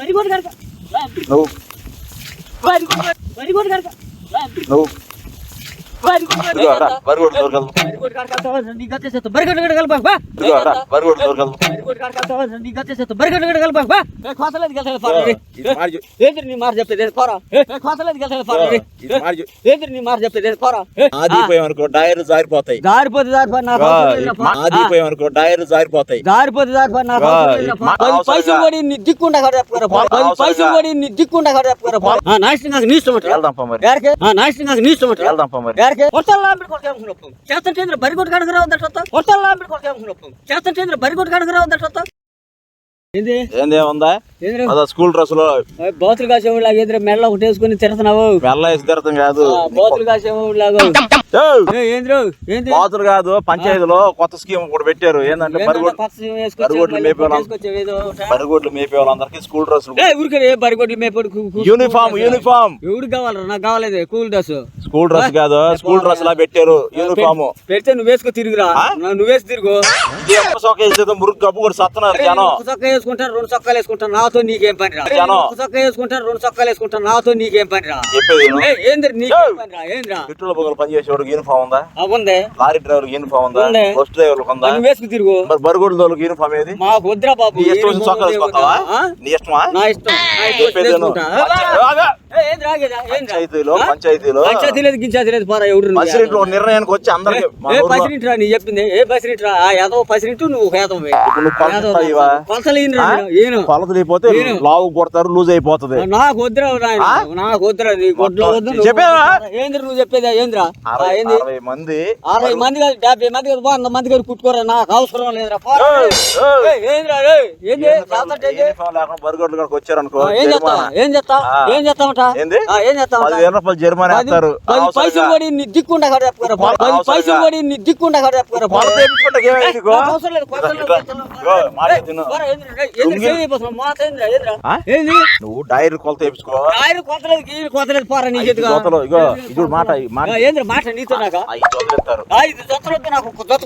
Very good కనుక నువ్వు very good very good కనుక నువ్వు వెరీ గుడ్ ఇదిగో రా బరిగొడ్లు దొరకదు వెరీ గుడ్ కనుక నీకు వచ్చేసేస్తా వెరీ గుడ్ కనుక బా ఇదిగో రా బరిగొడ్లు దొరకదు వెరీ గుడ్ కనుక నీకు వచ్చేసేస్తా వెరీ గుడ్ కనుక ఆదిపోయామనుకో డైర్లు జారిపోతాయి జారిపోతే ఆదిపోయామనుకో డైర్లు జారిపోతాయి జారిపోతే పైసలు దిక్కుండా చెప్పుకోరా పైసలు రా. దిక్కుండా చెప్పుకోరా నాశనం నాకు వెళ్దాం మరి నాశనం నాకు నీ వెళ్దాం మరి యారికే వర్షాలు కొడుకు ఏమనుకున్నావు చేస్తుంటే బరి కొట్టు కడుగు రావద్దట కొడుకు రావద్దట ఏంది? ఏందేముందా అదా స్కూల్ డ్రెస్లో బోతులు కాసేవాళ్ళు లాగా ఏంద్ర మెల్ల ఒకటి వేసుకుని తిరుగుతున్నావు. మెల్ల వేసి తిరగటం కాదు. బోతులు కాసేవాళ్ళు లాగా బాతులు కాదు పంచాయతీలో కొత్త స్కీమ్ ఒకటి పెట్టారు. ఏంటంటే ఒకటి. బరిగొడ్లు మేపే వాళ్ళందరికీ స్కూల్ డ్రెస్సులు. కు- కు- యూనిఫామ్ యూనిఫామ్. ఎవరికి కావాలరా? నాకు కావాలేదు కూల్ డ్రెస్ స్కూల్ డ్రెస్ కాదు స్కూల్ డ్రెస్ లా పెట్టారు యూనిఫామ్. పెడితే నువ్వు వేసుకో తిరుగురా. నువ్వు వేసి తిరుగు. సొక్క వేసేదో మురుగు గబ్బు కూడా సత్తున్నారు జనం. ఒక చొక్కా వేసుకుంటాను రెండు చొక్కాలు వేసుకుంటాను నాతో నీకేం పని రా జనం. ఒక చొక్కా వేసుకుంటాను రెండు చొక్కాలు వేసుకుంటాను నాతో నీకేం పని రా చెప్పేది ఏంద్ర నీకేం పని రా ఏంద్రా? పెట్రోల్ పొగలు పనిచేసేవాడు యూనిఫామ్ ఉందా? ఉంది. లారీ డ్రైవర్ యూనిఫామ్ ఉందా. బస్ డ్రైవర్ ఉందా? వేసుకు తిరుగు. మరి దోళ్ళకి యూనిఫామ్ ఏది? మాకు వద్దురా బాబు నీ ఇష్టం చొక్కా ఇష్టమా? నా ఇష్టం? పంచాయతీలో? పంచాయతీలో. పంచాయతీ లేదు గించాయతీ లేదు పోరా ఎవరు నిర్ణయానికి వచ్చి అందరికి ఏ నీ చెప్పింది? ఏ ఆ నువ్వు? కొలతలు. లావు కొడతారు లూజ్ అయిపోతుంది. నాకు వద్దురా? నాకు వద్దురా నీ గొడ్లో వద్దు నువ్వు- చెప్పేవా? ఏంద్ర నువ్వు చెప్పేదా? ఏంద్రా అరవై మంది. అరవై మంది కాదు డెబ్బై మంది కాదు వంద మంది కాదు కుట్టుకోరా నాకు అవసరం లేదురా బరిగొడ్లు వచ్చారనుకో ఏం చేస్తా. ఏం చేస్తా. ఏం చేస్తామట ఏం పదివేల రూపాయలు జరిమానా పది. పైసలు నీ దిక్కుండా కడ పది. పైసలు నీ దిక్కుండా కడ నువ్వు డైరీ కొలత పోరా నీ మాట, మాట. ఏంద్రా మాట నీతో నాకా? ఐదు నాకు ఒక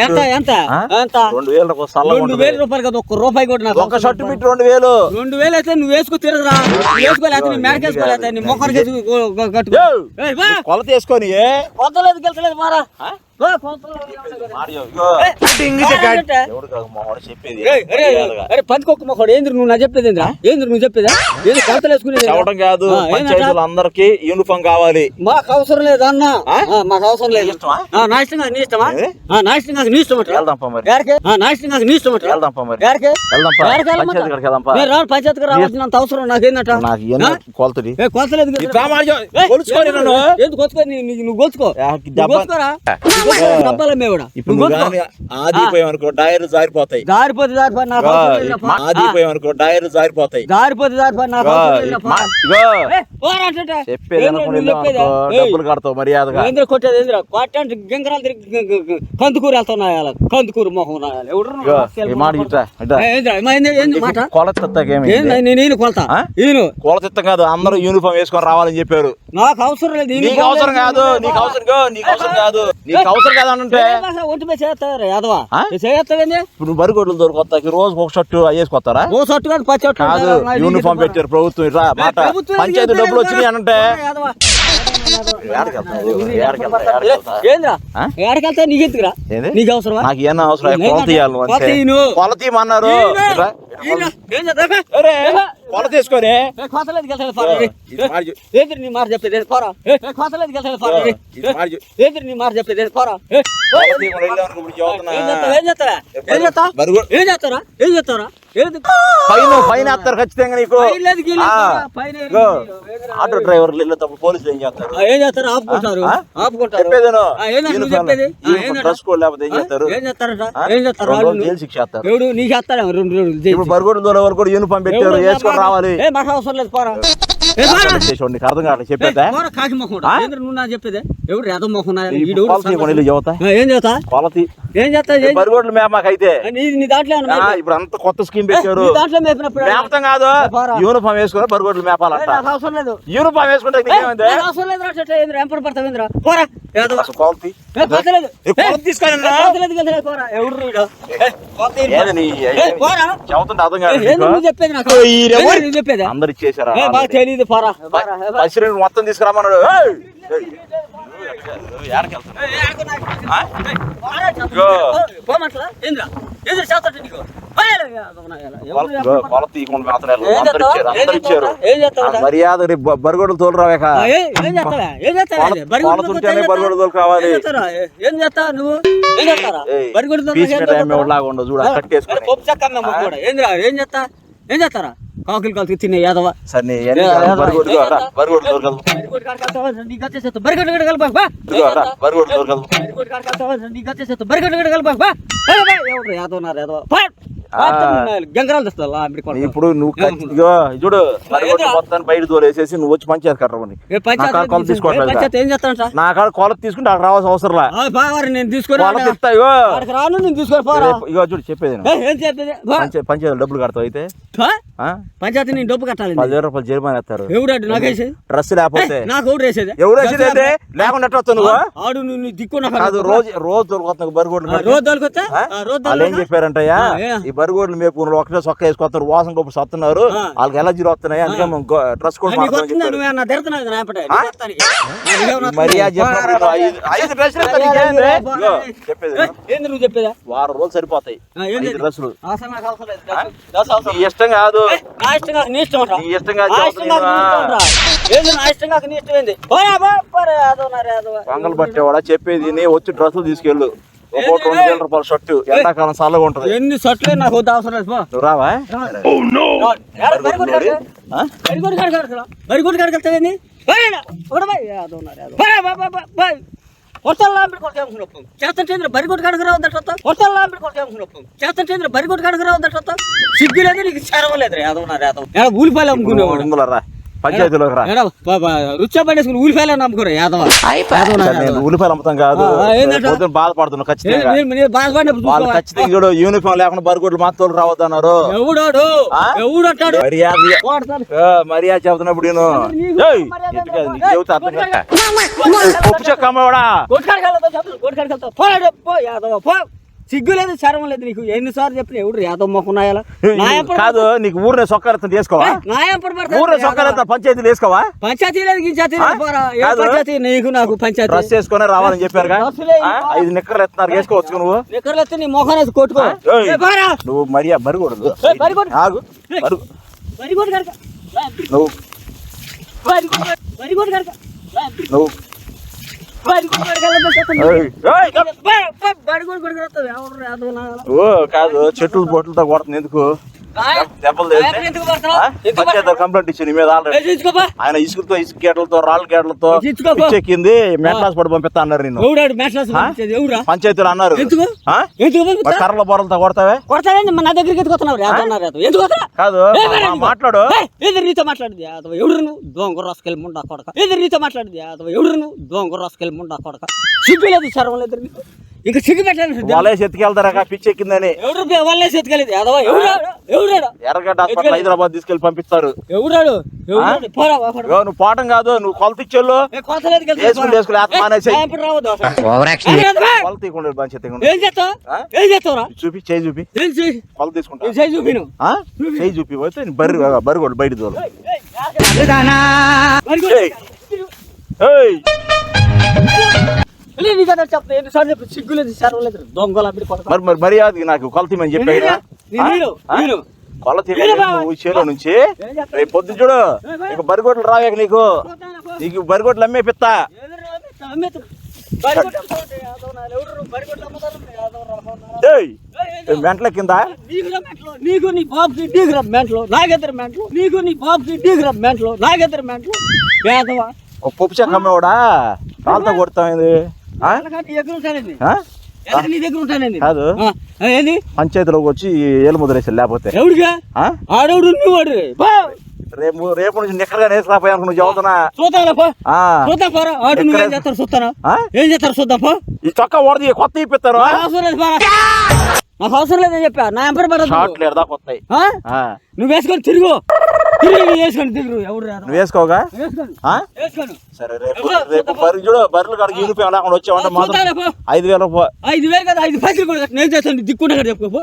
ఎంత ఎంత రెండు సల్లగా రెండు. వేల రూపాయలు కదా ఒక్క రూపాయి కూడా నాకు ఒక షర్ట్ రెండు వేలు. రెండు వేలు అయితే నువ్వు వేసుకో తిరగరా. వేసుకోలేదు నీ మేడకేసుకోలేదు నీ మొక్కడికి కట్టుకో. కొలత వేసుకొని ఏ? కొత్తలేదు గెలతలేదు మారా. అరే, పందికొక్క మొక్కడు. ఏంది నువ్వు? నా చెప్పేది ఏంది నువ్వు చెప్పేదా? ఏంది కొలతలు వేసుకునేది కాదు. అందరికి యూనిఫామ్ కావాలి. మాకు అవసరం లేదు అన్న. మాకు అవసరం లేదు. నా ఇష్టం కాదు నీ ఇష్టమా? నా ఇష్టం కాదు నీ ఇష్టం నా ఇష్టం కాదు నీ ఇష్టం రాను పంచాయతీకి రావాల్సినంత అవసరం నాకేందట కొలతది. కొలతలేదు కొలుచుకో నువ్వు? కొలుచుకో. నువ్వు కొలుచుకో. ఇప్పుడు నువ్వు నువ్వు కొలుచుకో. కానీ ఆదిపోయావనుకో డైర్లు జారిపోతాయి. జారిపోతే జారిపోయి నాకు ఇగో, అవసరం లేదు పా. ఆ, ఆదిపోయావనుకో డైర్లు జారిపోతాయి. జారిపోతే జారిపోయి నాకు ఇగో, అవసరం లేదు పా. ఇగో, ఏ, పోరా అంటుంటే. చెప్పేది ఏంద్రా అనుకుని నువ్వు చెప్పేదా? అనుకో, ఏయ్, డబ్బులు కడతావు మర్యాదగా. ఏంద్రా కొట్టేది? ఏంద్రా? కొట్టంటే గింగరాలు తిరిగి గ- గ- గ- కందుకూరు వెళ్తున్నాయి కందుకూరు మొహం నేను కొలతా? కొలత కాదు అందరూ యూనిఫామ్ వేసుకొని రావాలని చెప్పారు. నాకు అవసరం లేదు నీకు అవసరం కాదు నీకు అవసరం కాదు నీకు అవసరం కాదు. నీకు అవసరం కాదు అని అంటే? ఏ భాష ఒంటి మీద చేస్తారా యాదవా ఆ? చేస్తావేంది? ఇప్పుడు నువ్వు బరిగొడ్లు దొరకొత్తాకి రోజు ఒక షర్టు వేసుకొస్తారా? ఓ సొట్టు కాదు పచ్చి కాదు కాదు, యూనిఫామ్ పెట్టారు ప్రభుత్వం ఇట్రా మాట. పంచాయతీ డబ్బులు? వచ్చినాయి యాదవా. ఏడకెళ్తా? ఎక్కడికెళ్తా నీకు ఏంది? నీకు ఏమన్నా అవసరం? అరే, ఏమా? కొలత తీసుకొని ఏ, కోతలేదు గెలతలేదు పోరా. ఇది మాట చూ- ఏంద్ర నీ మాట చెప్పేది? పోరా. ఏ, కోతలేదు గెలతలేదు పోరా. ఇది మాట చూ- ఏంద్ర నీ మాట చెప్పేది? ఏంది? పోరా. ఏ, కొలత ఇవ్వమని వెళ్ళామనుకో, ఇప్పుడు చదువుతున్నా. ఏం చేస్తావు? ఏం చేస్తారా ఏం చేస్తావు? బరిగొ- ఏం చేస్తారా ఏం చేస్తారా పైన పైన వేస్తారు ఖచ్చితంగా నీకు. ఆటో డ్రైవర్లు వెళ్ళేటప్పుడు పోలీసులు ఏం చేస్తారు? ఏం చేస్తారు? ఆపుకుంటారు? ఆపుకుంటారు. లేకపోతే ఏం చేస్తారు? ఏం చేస్తారు జైలు శిక్ష చేస్తారు. ఎవడు? నీకు చేస్తారేమో రెండు రోజులు జైలు ఇప్పుడు దూరం వరకు కూడా యూనిఫామ్ పెట్టారు వేసుకొని రావాలి. మాకు అవసరం లేదు పోరా. నీకు అర్థం కావట్లేదు చెప్పేదా. నువ్వు నా చెప్పేది? ఎవడు రేత మొహం నా- ఆ, ఏం చేస్తా? ఏం చేస్తా? బరిగొడ్లు నీ నీ? ఇప్పుడు అంత కొత్త స్కీమ్ టీం పెట్టారు మేపతం కాదు. యూనిఫామ్ వేసుకుని బరిగొడ్లు ఏ, మేపాలంట అవసరం లేదు యూనిఫామ్ వేసుకుంటే అవసరం లేదు పోరా అందరు ఇచ్చేసారా తెలియదు మొత్తం తీసుకురామన్నాడు ఏయ్! ఏయ్! మర్యాద బరిగొడ్లు ఏ, నువ్వు? ఏం చేస్తా ఏం చేస్తారా? కాకులు తినే యాదవ. సరే యాదవ. గంగరాలు తెస్తా. ఇప్పుడు నువ్వు చూడు మొత్తాన్ని బయట తోలేసేసి నువ్వు వచ్చి పంచాయతీ కట్టమని కొలత తీసుకోవట్లేదు నా కాడ కొలత తీసుకుంటే అక్కడ రావాల్సిన అవసరం ఇగో. చూడు చెప్పేది. పంచాయతీ డబ్బులు కడతావు అయితే? పంచాయతీ నేను డబ్బు కట్టాలి పదివేల రూపాయలు జరిమానా నాకేసేది డ్రెస్ లేకపోతే. నాకు ఎవడు వేసేది? వేసేది లేకుండా నువ్వు? ఆడు నువ్వు నీ దిక్కు రోజు రోజు దొరుకుతున్నావు బరిగోడ్లు ఆ, రోజు దొరికొచ్చా ఆ? రోజు ఏం చెప్పారంటయ్యా. ఈ బరిగోడ్లు మేపు ఒకటే సొక్క వేసుకొస్తారు వాసన గొప్ప సత్తున్నారు. వాళ్ళకి ఎలర్జీలు వస్తున్నాయి అందుకే మేము డ్రెస్ కోడ్ చెప్పేది వారం రోజులు సరిపోతాయి డ్రెస్సులు. ఇష్టం కాదు. ఇష్టం కాదు. వంగలు పట్టేవాడా? చెప్పేది వచ్చి డ్రెస్సులు తీసుకెళ్ళు. ఒక్కొక్కటి రెండు వేల రూపాయల షర్టు ఎండాకాలం చల్లగా ఉంటది ఎన్ని సట్లే నాకు వద్దు అవసరం లేదు. నువ్వు రావా ఏడ బరిగొడ్డు కాడికి? వెళ్తావేంది? పోయినా, పోరా బాయ్. యాదవ నా యాదవ. పోరా, బా, బా, బా, బాయ్. కొడతాను లాంబడి కొడతామనుకున్నప్పు చేస్తుంటే చేస్తుంటే బరిగొడ్డు కాడికి రావద్దట సిగ్గు లేదు నీకు చరవలేదు యాదవ నా యాదవ ఏడ ఊలిపాయలు అమ్ముకునేవాడు రా పంచాయతీలోకి రా రుచి పడేసుకుని ఊలిపాయలు అమ్ముకోరా యాదవ యాదవ నా సరే, నేను యాదవ. ఉల్లిపాయలు అమ్ముతాం కాదు బాధపడుతున్నా ఖచ్చితంగా? ఖచ్చితంగా యూనిఫామ్ లేకుండా బరిగొడ్లు మాత్రం రావద్దన్నారు ఎవడోడు ఆ? ఎవడంటాడు మర్యాద వాడతాడు. ఆ, మర్యాద చెబుతున్నప్పుడు నేను చెబుతా అర్థం కాదు. పప్పు చెక్క అమ్మవాడా సిగ్గు లేదు శరం లేదు నీకు. ఎన్నిసార్లు చెప్పిన ఎవడు యాదవ మొక్కున్నాయాల కాదు నీకు ఊరినే సొక్కారత్తం చేసుకోవా నాయంపడి ఊరినే సొక్కారత్తం పంచాయతీలు వేసుకోవా? పంచాయతీ లేదు. పంచాయతీ? నీకు నాకు పంచాయతీ. డ్రెస్ వేసుకొని రావాలని ఆ? ఐదు నిక్కర్లు ఎత్తున్నారు వేసుకోవచ్చు నువ్వు? ఎక్కడ నీ మొఖం వేసి కొట్టుకో. నువ్వు మర్యాద బరిగొడదు. ఆగు బరుగు. కనుక. నువ్వు. కనుక. నువ్వు. ఓ కాదు చెట్లు బొట్లతో కొడుతుంది ఎందుకు? దెబ్బలు కంప్లైంట్ ఇచ్చి నీ మీద ఆల్రెడీ. ఆయన ఇసుకతో ఇసుక గేట్లతో రాళ్ళ గేట్లతో. పిచ్చెక్కింది. మెట్లాస్ పడి పంపిస్తా అన్నారు? ఎవరా పంచాయతీలు అన్నారు? కర్రల బొరలతో కొడతావే? కొడతావేంది నా దగ్గరికి ఎత్తుకొస్తున్నావు? కాదు? మాట్లాడు. ఎదురు నీతో మాట్లాడింది? ఎవడు నువ్వు? దోంగ రాసుకెళ్ళి ముండా కొడక. నీతో మాట్లాడింది? ఎవడు నువ్వు? దోంగ రాసుకెళ్ళి ముండా కొడక. సిగ్గు లేదు సర్వం లేదు ఇంకా సిగ్గు వాళ్ళేసి ఎత్తుకెళ్తారా పిచ్చెక్కిందని ఎవడు వాళ్ళే ఎత్తుకెళ్ళేది యాదవ ఎవడాడు ఎవడాడు ఎర్రగడ్డ హాస్పిటల్ హైదరాబాద్ తీసుకెళ్ళి పంపిస్తారు. ఇగో నువ్వు పోవటం కాదు నువ్వు కొలత ఇచ్చేళ్ళు. వేసుకుని. కొలత మంచి చూపి చేయి చూపి. కొలత తీసుకుంటా. చేయి? చేయి పోతే బర్రి బర్రి కూడా బయట దూరం ఏయ్. చెప్పు సిగ్గులేదు దొంగల అప్పుడు కొడతా మరి మరి మర్యాద నాకు కొలత ఇమ్మని చెప్పా నేను- నేను నీరు, నీరు. కొలత నేను చేలో నుంచి? రేపు పొద్దున చూడు నీకు బరిగొడ్లు రావేక నీకు. నీకు బరిగొడ్లు అమ్మే పిత్తా. మెంటల కింద? నీకు నీ బాబుకి డీగ్రా మెంట్లో నాకెద్దరు మెంట్లో. నీకు నీ బాబుకి డీగ్రా మెంట్లో నాకెద్దరు మెంట్లో. ఒక పప్పు చెక్క అమ్మేవాడా కాలుతో కొడతామైంది ఆ? కాదు పంచాయతీలోకి వచ్చి ఏలు ముద్రేసారు లేకపోతే? ఆడవుడు నువ్వు బా! రేపు రేపు నుంచి నిక్కరగా నేసుకురాపోయా నువ్వు చదువుతున్నా. చూద్దాం ఏం చేస్తారు చూస్తానా. ఆ? ఏం చేస్తారు చూద్దాం ఈ చొక్కా ఓడది కొత్త ఇప్పిస్తారు. నాకు అవసరం లేదని చెప్పా. నా ఎంపర్? ఆ. నువ్వు వేసుకొని తిరుగు. తిరిగి నువ్వు వేసుకొని తిరుగు. ఎవరు రాదు నువ్వు వేసుకోగా? సరే రేపు రేపు చూడు బర్రెలు కాడికి యూనిఫామ్ లేకుండా వచ్చావంటే మాత్రం. ఐదు వేల ఐదు వేలు కదా ఐదు పైసలు కూడా కట్టు. నేను చేస్తాను దిక్కుండా కదా చెప్పుకో పో.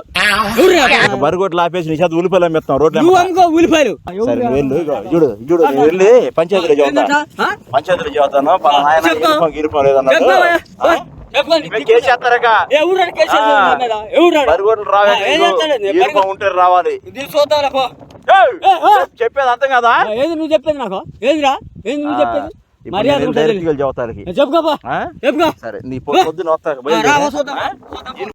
ఎవరు రాదు? బర్రె కొట్లు ఆపేసి నీ చేత ఉల్లిపాయలు అమ్మేస్తాం రోడ్లు నువ్వు అమ్ముకో ఉల్లిపాయలు. సరే వెళ్ళు చూడు చూడు వెళ్ళి పంచాయతీలో చదువుతాను. యూనిఫామ్ రావాలి. చెప్పేది అర్థం కదా? ఏది నువ్వు చెప్పేది నాకు? ఏదిరా ఏది నువ్వు చెప్పేది? మర్యాద ఆ? చెప్పుకో. సరే నీ పొద్దున్న వస్తా?